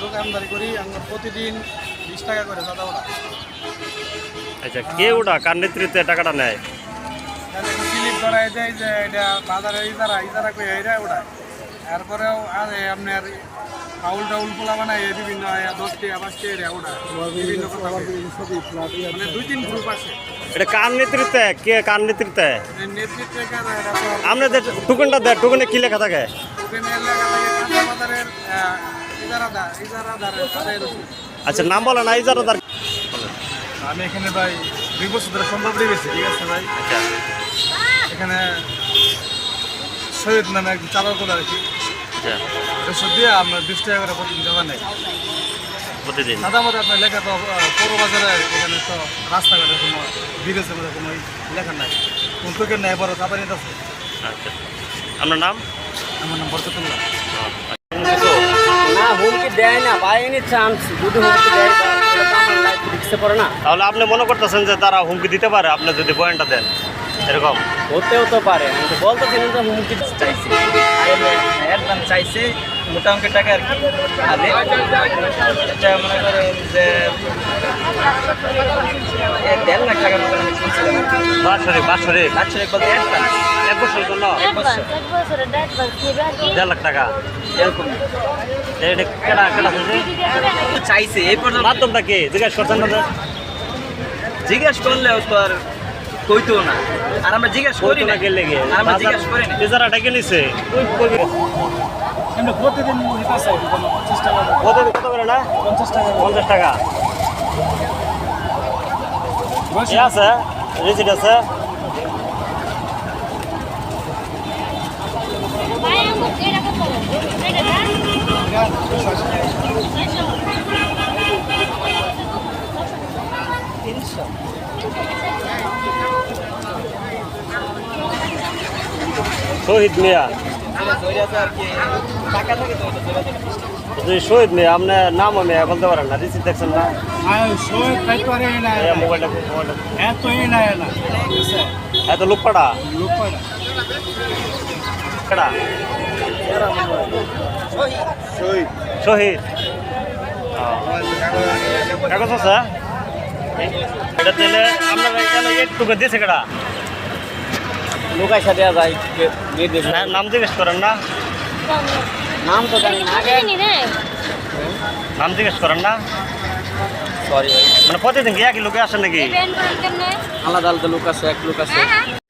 দোকানদারি করি আমরা প্রতিদিন বিশ টাকা করে সাদা ওটা আচ্ছা কে ওটা কার নেতৃত্বে টাকাটা নেয়? স্লিপ ধরাই দেয় যে এটা বাজারে ইজারা ইজারা করে এটা ওটা এরপরেও আর আপনার ফাউল টাউল পোলা বানায় বিভিন্ন দশটি পাঁচটি এরিয়া ওটা বিভিন্ন মানে দুই তিন গ্রুপ আছে। এটা কার নেতৃত্বে? কে কার নেতৃত্বে? এই নেতৃত্বে এটা তো টুকুনটা দেয় টুকুনে কি লেখা থাকে? ওখানে এলাকা থেকে কাঁচা বাজারের আচ্ছা নাম বলে না ইজারাদার আমি এখানে ভাই দুই বছর ধরে সম্ভব গেছি ঠিক আছে ভাই? আচ্ছা। এখানে সৈয়দ নামে একজন চালক করে আর কি এসব দিয়ে আপনার বিশ টাকা করে প্রতিদিন জমা নেই। প্রতিদিন? সাধারণত আপনার লেখা তো পৌর বাজারে এখানে তো রাস্তাঘাটে কোনো ব্রিজের মধ্যে কোনো লেখা নাই। কোন থেকে নেয় বড় চাপা নিতে আছে আচ্ছা। আপনার নাম? আমার নাম বরকতুল্লাহ। না হুমকি দেয় না বাই এনি চান্স যদি হুমকি দেয় রিক্সে পড়ে না। তাহলে আপনি মনে করতেছেন যে তারা হুমকি দিতে পারে আপনি যদি পয়েন্টটা দেন এরকম? হতেও তো পারে আমি তো বলতেছি না যে হুমকি চাইছি। একদম চাইছে মোটা অঙ্কের টাকা আর কি। আদে এটা মনে করেন যে দেড় লাখ টাকার মতো বাৎসরিক বাৎসরিক। বাৎসরিক বলতে অ্যাডভান্স এক বছরের জন্য? দেড় লাখ টাকা। এরকম। চাইছে এই পর্যন্ত মাধ্যমটা কি? জিজ্ঞেস করছেন না জিজ্ঞেস করলেও তো কইতো না। আর আমরা জিজ্ঞেস করি না লেগে? আর আমরা জিজ্ঞেস করি না ইজারা ডেকে নিছে। প্রতিদিন পঞ্চাশ টাকা কত কত করে না পঞ্চাশ টাকা পঞ্চাশ টাকা। আছে? রিসিট আছে ভাই আমার এটা কত এটা না শহীদ মিয়া। শহীদ মিয়া আপনার নাম আমি বলতে পারেন না রিসিট দেখছেন না? এত লুকপাড়া লোক কয়টা কেডা শহীদ। কাগজ আছে? এটা দিলে আপনার এখানে একটু দিয়েছে কেডা দিয়ে দেবে। না- নাম জিজ্ঞেস করেন না। নাম তো জানি না নাম জিজ্ঞেস করেন না। সরি ভাই। মানে প্রতিদিন কি একই লোকে আসেন নাকি? আলাদা আলাদা লোক আছে এক লোক আছে। হ্যাঁ হ্যাঁ।